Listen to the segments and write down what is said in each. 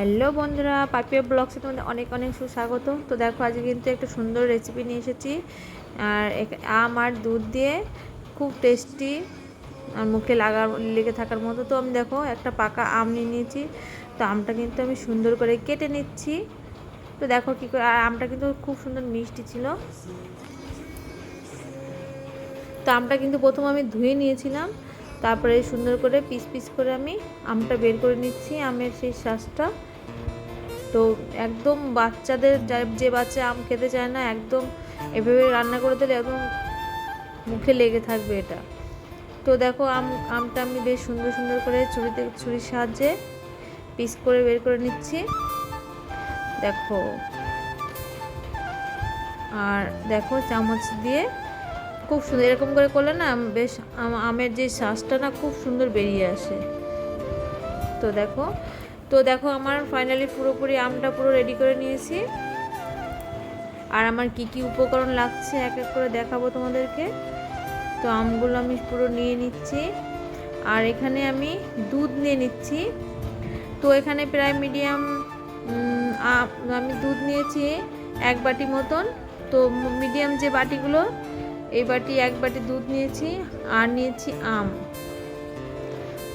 Hello বন্ধুরা, পাপিয়া ব্লগসে তোমাদের অনেক অনেক সুস্বাগত। তো দেখো, আজকে কিন্তু একটা সুন্দর রেসিপি নিয়ে এসেছি। আর আম আর দুধ দিয়ে খুব টেস্টি আর মুখে লাগা লেগে থাকার মতো। তো আমি দেখো, একটা পাকা আম নিয়ে নিয়েছি। তো আমটা কিন্তু আমি সুন্দর করে কেটে নিচ্ছি। তো দেখো কী করে আর আমটা কিন্তু খুব সুন্দর মিষ্টি ছিল। তো আমটা কিন্তু প্রথম আমি ধুয়ে নিয়েছিলাম। তারপরে সুন্দর করে পিস পিস করে আমি আমটা বের করে নিচ্ছি, আমের সেই শ্বাসটা তো একদম বাচ্চাদের যা- বাচ্চা আম খেতে চায় না, একদম এভাবে রান্না করে দিলে একদম মুখে লেগে থাকবে এটা। তো দেখো আম, আমটা আমি বেশ সুন্দর সুন্দর করে ছুরিতে ছুরির সাহায্যে পিস করে বের করে নিচ্ছি। দেখো। আর দেখো চামচ দিয়ে খুব সুন্দর, এরকম করে করলে না বেশ আমের যে শ্বাসটা না খুব সুন্দর বেরিয়ে আসে। তো দেখো তো দেখো আমার ফাইনালি পুরোপুরি আমটা পুরো রেডি করে নিয়েছি। আর আমার কি কি উপকরণ লাগছে এক এক করে দেখাবো তোমাদেরকে। তো আমগুলো আমি পুরো নিয়ে নিচ্ছি। আর এখানে আমি দুধ নিয়ে নিচ্ছি। তো এখানে প্রায় মিডিয়াম আমি দুধ নিয়েছি এক বাটি মতন। তো মিডিয়াম যে বাটিগুলো, এই বাটি এক বাটি দুধ নিয়েছি আর নিয়েছি আম।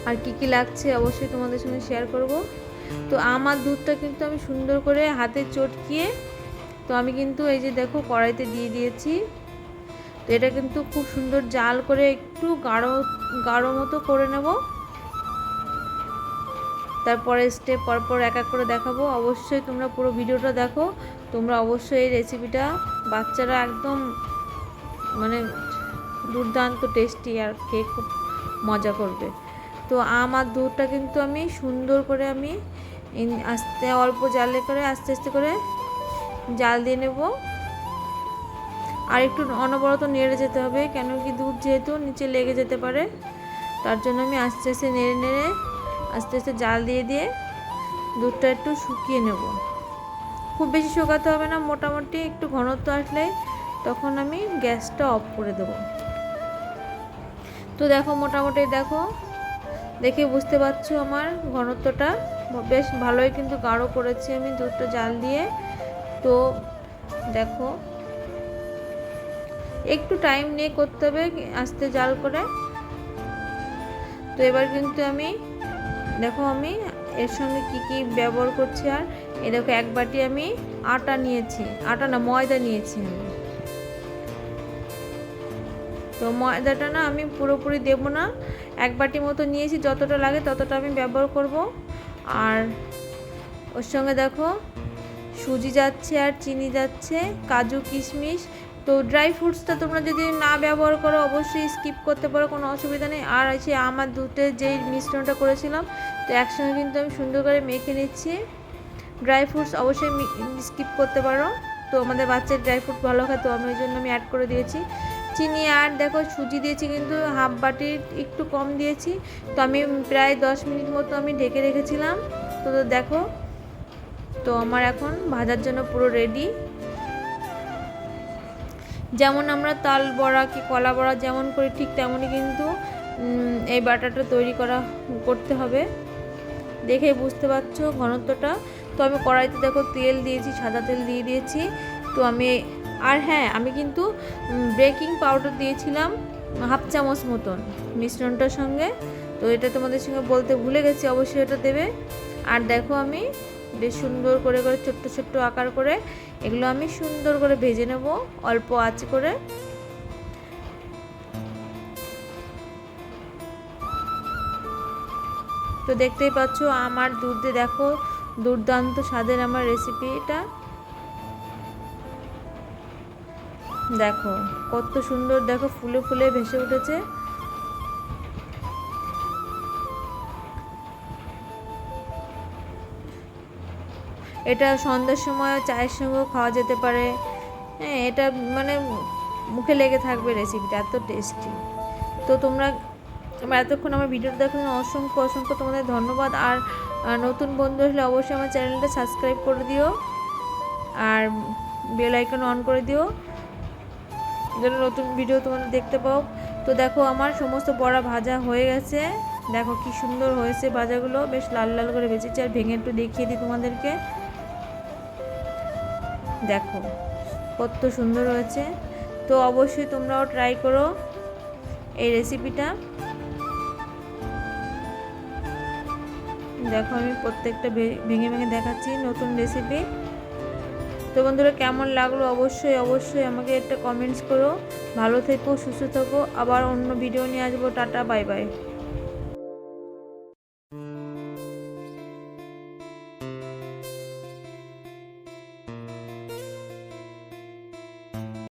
আর কি কি লাগছে অবশ্যই তোমাদের সঙ্গে শেয়ার করব। তো আমার দুধটা কিন্তু আমি সুন্দর করে হাতে চটকিয়ে, তো আমি কিন্তু এই যে দেখো কড়াইতে দিয়ে দিয়েছি। তো এটা কিন্তু খুব সুন্দর জাল করে একটু গাঢ় গাঢ় মতো করে নেব। তারপরে স্টেপ পরপর এক এক করে দেখাবো। অবশ্যই তোমরা পুরো ভিডিওটা দেখো। তোমরা অবশ্যই এই রেসিপিটা বাচ্চারা একদম মানে দুর্দান্ত টেস্টি আর খেয়ে খুব মজা করবে। তো আম আর দুধটা কিন্তু আমি সুন্দর করে আমি আস্তে অল্প জালে করে, আস্তে আস্তে করে জাল দিয়ে নেব। আর একটু অনবরত নেড়ে যেতে হবে, কেন কি দুধ যেহেতু নিচে লেগে যেতে পারে, তার জন্য আমি আস্তে আস্তে নেড়ে নেড়ে, আস্তে আস্তে জাল দিয়ে দিয়ে দুধটা একটু শুকিয়ে নেব। খুব বেশি শুকাতে হবে না, মোটামুটি একটু ঘনত্ব আসলে তখন আমি গ্যাসটা অফ করে দেব। তো দেখো, মোটামুটি দেখো, দেখে বুঝতে পারছ আমার ঘনত্বটা। বেশ ভালোই কিন্তু গাঢ় করেছি আমি দুধটা জাল দিয়ে। তো দেখো, একটু টাইম নিয়ে করতে হবে আস্তে জাল করে। তো এবার কিন্তু আমি, দেখো আমি এর সঙ্গে কি কি ব্যবহার করছি আর এ দেখো এক বাটি আমি আটা নিয়েছি। আটা না, ময়দা নিয়েছি আমি। তো ময়দাটা না আমি পুরোপুরি দেব না। এক বাটি মতো নিয়েছি, যতটা লাগে ততটা আমি ব্যবহার করব। আর ওর সঙ্গে দেখো, সুজি যাচ্ছে আর চিনি যাচ্ছে, কাজু, কিশমিশ। তো ড্রাই ফ্রুটসটা তোমরা যদি না ব্যবহার করো, অবশ্যই স্কিপ করতে পারো, কোনো অসুবিধা নেই। আর আছে আমার দুধের যেই মিশ্রণটা করেছিলাম, তো একসঙ্গে কিন্তু আমি সুন্দর করে মেখে নিচ্ছি। ড্রাই ফ্রুটস অবশ্যই স্কিপ করতে পারো। তো আমাদের বাচ্চার ড্রাই ফ্রুট ভালো খায়, তো আমি ওই জন্য আমি অ্যাড করে দিয়েছি। চিনি আর দেখো সুজি দিয়েছি কিন্তু হাফ বাটির একটু কম দিয়েছি। তো আমি প্রায় দশ মিনিট মতো আমি ঢেকে রেখেছিলাম। তো দেখো, তো আমার এখন ভাজার জন্য পুরো রেডি যেমন আমরা তাল বড়া কি কলা বড়া যেমন করি ঠিক তেমনই কিন্তু এই বাটাটা তৈরি করা করতে হবে। দেখে বুঝতে পারছ ঘনত্বটা। তো আমি কড়াইতে দেখো তেল দিয়েছি, সাদা তেল দিয়ে দিয়েছি। তো আমি আর হ্যাঁ আমি কিন্তু বেকিং পাউডার দিয়েছিলাম হাফ চামচ মতন মিশ্রণটার সঙ্গে। তো এটা তোমাদের সঙ্গে বলতে ভুলে গেছি, অবশ্যই এটা দেবে। আর দেখো আমি বেশ সুন্দর করে করে ছোট্ট ছোট্ট আকার করে এগুলো আমি সুন্দর করে ভেজে নেব অল্প আঁচ করে। তো দেখতেই পাচ্ছ আমার দুধে, দেখো দুর্দান্ত স্বাদের আমার রেসিপি এটা দেখো, কত সুন্দর, দেখো ফুলে ফুলে ভেসে উঠেছে। এটা সন্ধ্যার সময় চায়ের সঙ্গেও খাওয়া যেতে পারে। হ্যাঁ এটা মানে মুখে লেগে থাকবে রেসিপিটা এত টেস্টি তো তোমরা তোমরা এতক্ষণ আমার ভিডিওটা দেখার অসংখ্য অসংখ্য তোমাদের ধন্যবাদ। আর নতুন বন্ধু হলে অবশ্যই আমার চ্যানেলটা সাবস্ক্রাইব করে দিও। আর বেল আইকন অন করে দিও। যেন নতুন ভিডিও তোমরা দেখতে পাও। তো দেখো, আমার সমস্ত বড়া ভাজা হয়ে গেছে। দেখো কি সুন্দর হয়েছে ভাজাগুলো। বেশ লাল লাল করে বেঁচেছে আর ভেঙে একটু দেখিয়ে দিই তোমাদেরকে। দেখো, কত সুন্দর হয়েছে। তো অবশ্যই তোমরাও ট্রাই করো এই রেসিপিটা দেখো আমি প্রত্যেকটা ভেঙে ভেঙে দেখাচ্ছি নতুন রেসিপি তো বন্ধুরা, কেমন লাগল? অবশ্যই অবশ্যই আমাকে একটা কমেন্টস করো। ভালো থেকো, সুস্থ থাকো। আবার অন্য ভিডিও নিয়ে আসব। Tata bye bye